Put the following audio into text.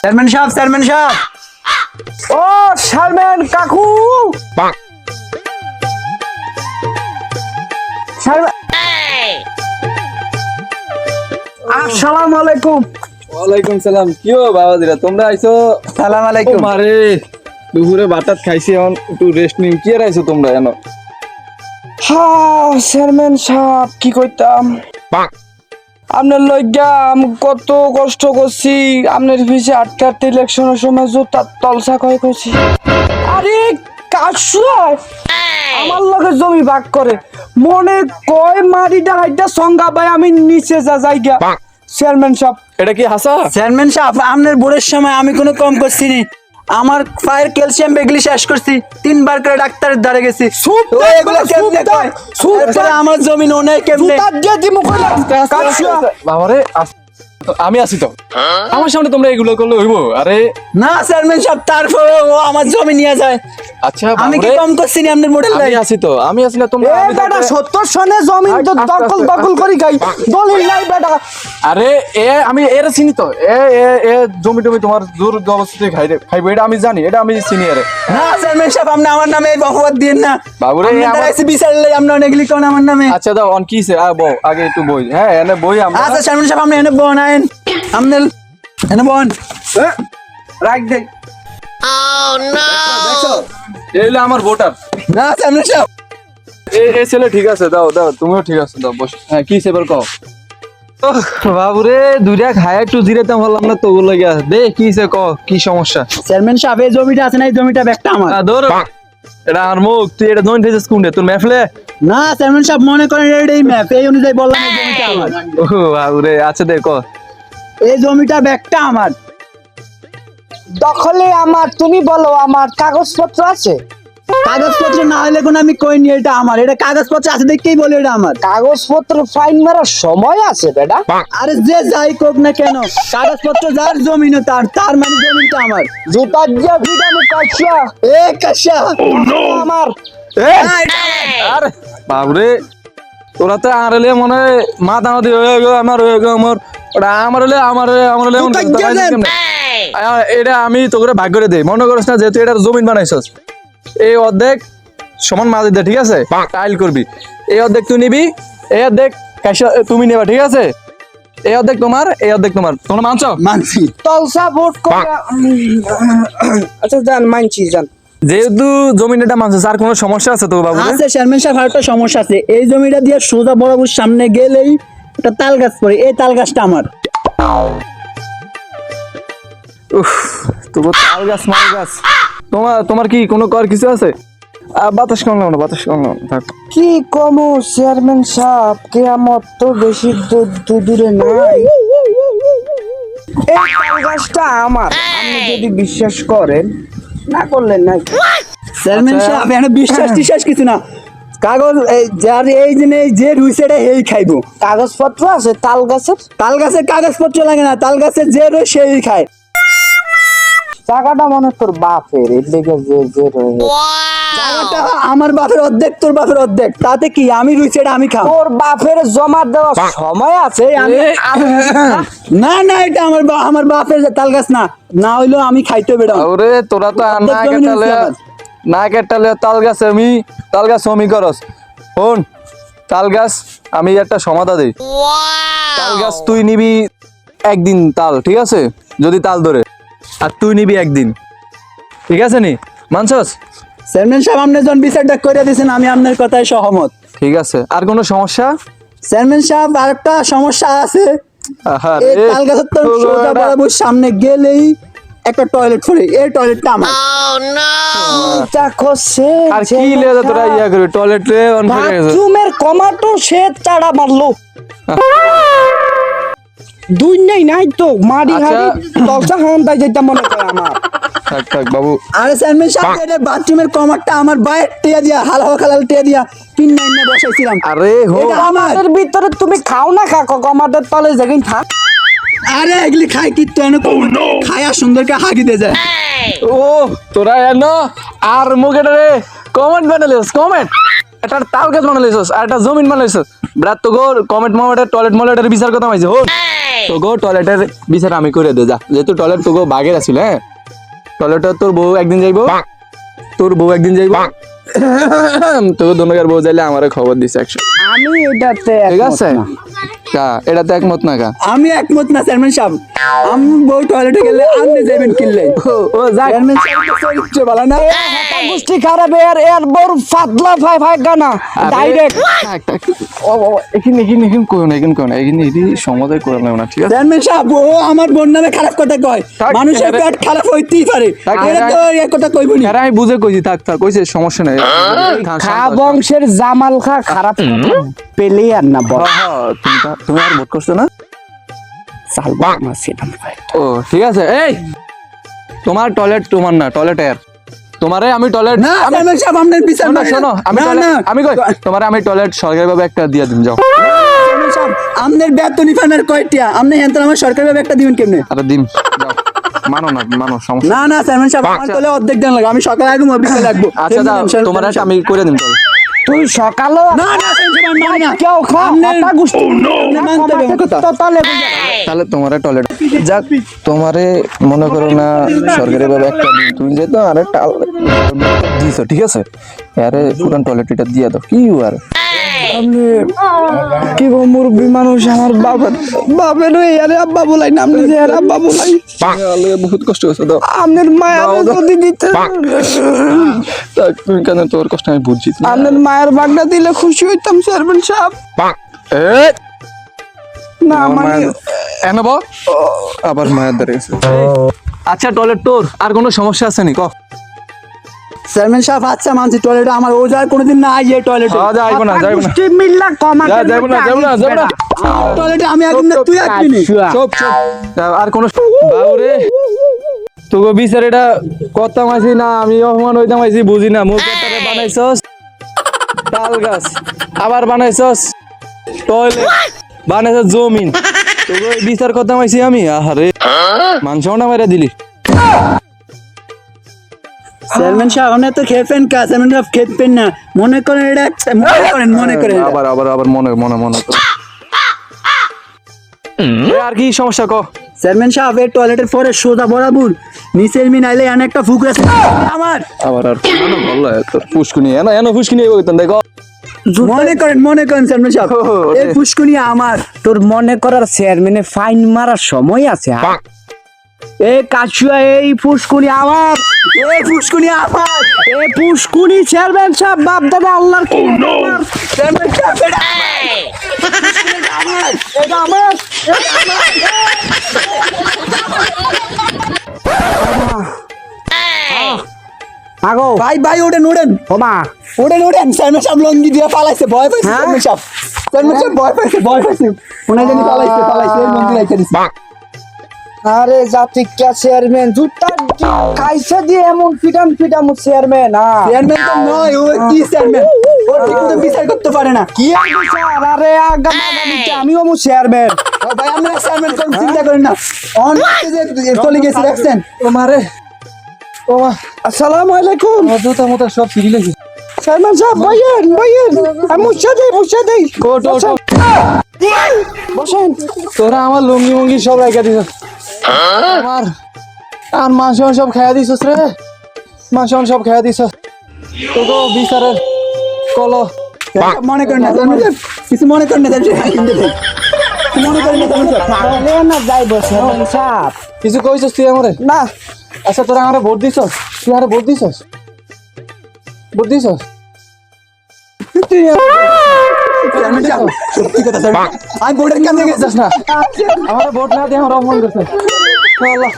Chairman সাহেব chairman সাহেব ও শারমেন কাকু। আসসালামু আলাইকুম। ওয়ালাইকুম সালাম। কি হো বাবাজিরা তোমরা আইছো? সালাম আলাইকুম। মারে দুপুরে ভাতাত খাইছি এখন একটু রেস্ট নিন কি আর আইছো তোমরা জানো হ্যাঁ চেয়ারম্যান সাহেব কি কইতাম? আপনার লজ্ঞা আমি কত কষ্ট করছি। আপনার পিছে আটকে আটকে ইলেকশনের সময় জোতার তলসা কয় করছি। আরে কাশুয়ায় আমার লগে জমি ভাগ করে। মনে কয় মারিটা হাইটা সংজ্ঞা ভাই আমি নিচে যা যাইগা চেয়ারম্যান সাহেব। এটা কি হাসা? চেয়ারম্যান সাহেব আপনার বোর্ডের সময় আমি কোনো কম করছি নি। আমার পায়ের ক্যালসিয়াম বেগলি শেষ করছি। তিনবার করে ডাক্তারের দ্বারে গেছি। আমার জমি অনেক বাবারে তো আমি আছি তো। আমার সামনে তোমরা এগুলো করলে হইব। আরে না চেয়ারম্যান সাহেব তারপরে ও আমার জমি নিয়ে যায়। আচ্ছা আমি কি কম করছি নি আপনার আমি লাই? আছি তো আমি আছি না তোমরা এ আমি বেটা থাকলে- সত্তর সনে জমিন তো দখল দখল করি গাই। দলিল নাই বেটা। আরে এ আমি এর চিনি তো। এ এ এ জমি টমি তোমার জোর অবস্থাতে খাই খাইবো এটা আমি জানি এটা আমি চিনি আরে না চেয়ারম্যান সাহেব আপনি আমার নামে এই অপবাদ দিয়েন না। বাবুরে, আমার- দাঁড়াইছি বিচার লাই আপনি অনেকগুলি কোন আমার নামে। আচ্ছা দাও অন কিছে আ বউ আগে একটু বই। হ্যাঁ এনে বই আমরা আচ্ছা চেয়ারম্যান সাহেব আপনি এনে বোন আইন আপনি এনে বোন। রাখ দে। এই হলো আমার ভোটার। না চেয়ারম্যান সাহেব এ- এ ছেলে ঠিক আছে দাও দাও তুমিও ঠিক আছে দাও বস। হ্যাঁ কি সেবার কও? বাবুরে দুইটা খায় একটু জিরাতে পারলাম না তো লাগে দে কি সে ক কি সমস্যা? চেয়ারম্যান সাহেব এই জমিটা আছে না এই জমিটা ব্যাগটা আমার। ধর। এটা আর মুখ তুই এটা জয়েন্ট হয়েছিস কোনটা তোর মেফলে না চেয়ারম্যান সাহেব মনে করেন এই ম্যাপ এই অনুযায়ী বললাম এই জমিটা আমার। ও বাবুরে আচ্ছা দে ক এই জমিটা ব্যাগটা আমার। দখলে আমার তুমি বলো আমার কাগজপত্র আছে? কাগজপত্র না হলে কোনো আমি কইনি এটা আমার। এটা কাগজপত্র আছে দেখতেই বলে এটা আমার। কাগজপত্র ফাইন মারার সময় আছে বেটা। আরে যে যাই কোক না কেন কাগজপত্র যার জমিনও তার তার মানে জমিটা আমার। জুতা দিয়ে ভিটামি কাশিয়া। এ কাশা আমার। আরে বাবুরে তোরা তো আর হলে মনে হয় মা দানা দিয়ে হয়ে গেল আমার হয়ে গেল আমার। ওটা আমার হলে আমার আমার হলে এটা আমি তোকে ভাগ করে দেই। মনে করিস না যেহেতু এটা জমিন বানাইছস। এই অর্ধেক সমান মাঝে দে ঠিক আছে? টাইল করবি। এই অর্ধেক তুই নিবি এই অর্ধেক তুমি নেবা ঠিক আছে? এই অর্ধেক তোমার এই অর্ধেক তোমার। তোমরা মানছো? মানছি। তলসা ভোট আচ্ছা যান মানছি যান। যেহেতু জমিন এটা মানছো আর কোনো সমস্যা আছে তো বাবু আছে চেয়ারম্যান সাহেব আরেকটা সমস্যা আছে। এই জমিটা দিয়ে সোজা বরাবর সামনে গেলেই একটা তাল গাছ পড়ে এই তাল গাছটা আমার। উফ তবু তাল গাছ মাল গাছ। তোমার তোমার কি কোনো কর কিছু আছে? বাতাস কম না বাতাস কম থাক। কি কমো চেয়ারম্যান সাহেব কেয়ামত তো বেশি দূর নাই। এই তাল গাছটা আমার। আপনি যদি বিশ্বাস করেন না করলেন না চেয়ারম্যান। সাহেব এখানে বিশ্বাস টিশ্বাস কিছু না। কাগজ এই যার এই যে এই যে রুইছে এটা এই খাইবো। কাগজপত্র আছে তাল গাছের? তাল গাছের কাগজপত্র লাগে না তাল গাছের যে রই সেই খায়। টাকাটা মনে তোর বাপের এর লেগে যে যে রয়ে টাকাটা আমার বাপের অর্ধেক তোর বাপের অর্ধেক। তাতে কি আমি রুইছে এটা আমি খাও তোর বাপের জমা দেওয়ার সময় আছে আমি না না এটা আমার বা- আমার বাপের তাল গাছ না না হইলেও আমি খাইতে বেড়াও ওরে তোরা তো আর না অর্ধেক না কেটালে তাল গাছ আমি তাল গাছ আমি করস। শোন তাল গাছ আমি একটা সমাধা দেই। তাল গাছ তুই নিবি একদিন তাল ঠিক আছে? যদি তাল ধরে। আর তুই নিবি একদিন। ঠিক আছে নি? মানছস? চেয়ারম্যান সাহেব আপনি যখন বিচারটা করে দিয়েছেন আমি আপনার কথায় সহমত। ঠিক আছে। আর কোনো সমস্যা? চেয়ারম্যান সাহেব আরেকটা সমস্যা আছে। আহারে, এই তাল গাছের তো সোজা বরাবর সামনে গেলেই একটা টয়লেট পড়ে এই টয়লেটটা আমার। দেখো সে আর কি লেগে তোরা ইয়া করবি? টয়লেটে অন করে গেছে। বাথরুমের কমাটো সে চাড়া মারলো। দুই নেই নাই তো। মারি। হারি তলসা হান তাই যেটা মনে করে আমার। থাক থাক বাবু। আরে সাহেব এটা বাথরুমের কমারটা আমার বাইরে টিয়া দিয়া হাল হাওয়া খালাল টিয়া দিয়া তিন নাইনে বসাইছিলাম। আরে হো এটা আমাদের ভিতরে তুমি খাও না খা কমাটের তলে যেদিন থাক। আরে এগুলি খাই কি তো খায়া সুন্দরকে হাগি দিয়ে যায়। ও তোরা এন আর মুখে রে কমেন্ট বানালিস কমেন্ট একটা তাল গাছ বানালিস আর একটা জমিন বানালিস ব্রাত তো গোর কমেন্ট মামাটা টয়লেট মলেটের বিচার কথা মাইছে হোক তোকে টয়লেটের বিচার আমি করে দে যা। যেহেতু টয়লেট তো গো বাগের আছিল হ্যাঁ? টয়লেটে তোর বউ একদিন যাইবো? তোর বউ একদিন যাইবো? তোকে দোনকার বউ যাইলে আমারে খবর দিছে একশো। আমি এটাতে ঠিক আছে? না। কা এটাতে একমত না কা? আমি একমত না চেয়ারম্যান সাহেব। আমি বউ টয়লেটে গেলে আপনি যাবেন কিনলে। ও যাক। চেয়ারম্যান সাহেব তো চরিত্র ভালো না। গোষ্ঠী খারাপ এর এর বড় ফাদলা ভাই ভাই গানা। ডাইরেক্ট। ও ও, এখানে এখানে এখানে করো না এখানে করো না। এখানে এটি করে না ঠিক আছে? চেয়ারম্যান সাহেব ও আমার বোন নামে খারাপ কথা কয়। মানুষের পেট খারাপ হইতেই পারে। এটা তো কথা কইবনি আরে আমি বুঝে কইছি থাক থাক কইছে সমস্যা নাই। খা বংশের জামাল খা খারাপ পেলে আর না হ্যাঁ, হ্যাঁ, তুমি তুমি আর ভোট করছ না? চাল ও ঠিক আছে। এই তোমার টয়লেট তোমার না টয়লেট এর তোমারে আমি টয়লেট না সাহেব আপনার বিচার মানে শোনো আমি না না। আমি কই? তোমারে আমি টয়লেট সরকারিভাবে একটা দিয়ে দিন যাও। আপনার বেতন ফানের কয়টিয়া আপনি হেন আমার সরকারি ভাবে একটা দিবেন কেমনে? আরে দিন মানো না মানো সমস্যা না না আমার তাহলে অর্ধেক দেন লাগে আমি সকালে আগে বিকেলে লাগবো। আচ্ছা দাও তোমার আমি করে দিন তাহলে তুই সকালও না কেউ মানতে হবে কথা। তাহলে তাহলে তোমারে টয়লেট যাক তোমারে মনে করো না সরকারি ভাবে একটা দিন তুমি যেত আরে দিছো ঠিক আছে? আরে পুরান টয়লেট এটা দিয়ে দাও কি আর? আপনি কি গো মুরব্বী মানুষ আমার বাবা বাপের ওই আরে আব্বা বলাই না আপনি যে আরে আব্বা বলাই। আলে বহুত কষ্ট হচ্ছে দাও। আপনার মায়ের। যদি দিতে তাক, তুমি কেন তোর কষ্ট আমি বুঝছি আপনার মায়ের বাগনা দিলে খুশি হইতাম চেয়ারম্যান সাহেব। এ! না মানে মায়ের এনে আবার মায়ের দাঁড়িয়েছে আচ্ছা টয়লেট তোর। আর কোনো সমস্যা আছে নি? ক। চেয়ারম্যান সাহেব আচ্ছা মানছি টয়লেটে আমার ও যায় কোনোদিন না আইয়ে টয়লেটে হ্যাঁ যাইবো না যাইবো না। মিল্লা কমা যা, যাইবো না যাইবো না যাইবো না। টয়লেটে আমি একদিন না তুই একদিন চুপ চুপ। আর কোনো বাউরে। তোকে বিচার এটা কথা মাইছি না আমি অপমান হইতাম আইছি বুঝি না। মুখ বানাইছস? তাল গাছ। আবার বানাইছস? টয়লেট বানাইছস জমিন। তোকে ওই বিচার কথা মাইছি আমি? আহারে। মানসও না মেরে দিলি। চেয়ারম্যান সাহেব আপনি তো খেপেন কা চেয়ারম্যান সাহেব খেপেন না। মনে করেন এটা মনে করেন মনে করেন আবার আবার আবার মনে মনে মনে আর কি সমস্যা ক? চেয়ারম্যান সাহেব এই টয়লেটের পরে সোজা বরাবর নিচের মিন আইলে এনে একটা ফুক আছে। আমার আবার আর কেন বলল ফুসকুনি এনো এনো ফুসকুনি বলতেন দেখো। মনে করেন মনে করেন চেয়ারম্যান সাহেব। এই ফুসকুনি আমার তোর মনে করার চেয়ারম্যানে ফাইন মারার সময় আছে হ্যাঁ? এ কাচুয়া এই পুষ্কুনি আমার। এই ফুসকুনি আমার। এ পুষ্কুনি চেয়ারম্যান সাহেব বাপ দাদা আল্লাহর কি আমার। চেয়ারম্যান সাহেব এটা আমার। এটা আমার। আগো। ভাই ভাই ওঠেন ওঠেন ওমা ওঠেন ওঠেন চেয়ারম্যান সাহেব লঙ্গি দিয়ে পালাইছে ভয় পাইছে হ্যাঁ? চেয়ারম্যান সাহেব। চেয়ারম্যান সাহেব ভয় পাইছে ভয় পাইছে। ওনার জানি পালাইছে পালাইছে লঙ্গি রাইখে দিছে। আরে জাতিকা চেয়ারম্যান জুতা খাইছে দিয়ে এমন ফিটাম ফিটাম চেয়ারম্যান হ্যাঁ চেয়ারম্যান তো নয় ও কি চেয়ারম্যান ও ঠিক মতো বিচার করতে পারে না। কি আর বিচার? আরে আগাম আগামীতে আমিও মু চেয়ারম্যান ও ভাই আমরা চেয়ারম্যান কোন চিন্তা করেন না। অন যে চলে গেছে দেখছেন? তোমারে ওমা আসসালামু আলাইকুম। জুতা মতো সব ফিরি লেগে চেয়ারম্যান সাহেব বইয়েন বইয়েন আমি মুছে দেই মুছে দেই। বসেন। তোরা আমার লুঙ্গি মুঙ্গি সব রেখে দিছ আমার আর মাংস সব খেয়ে দিছস রে। মাংস সব খেয়ে দিছস। তোকে বিচারের কলো মনে করেন না কিছু মনে করেন না মনে করেন না না? যাইব চেয়ারম্যান সাহেব কিছু কইছস তুই আমারে? না। আচ্ছা তোরা আমারে ভোট দিছস? তুই আমারে ভোট দিছস? ভোট দিছস? সাহেব, সত্যি কথা। আমি বোর্ডের কেন গেছিস না আমার ভোট না দিয়ে আমার অপমান করছে আল্লাহ।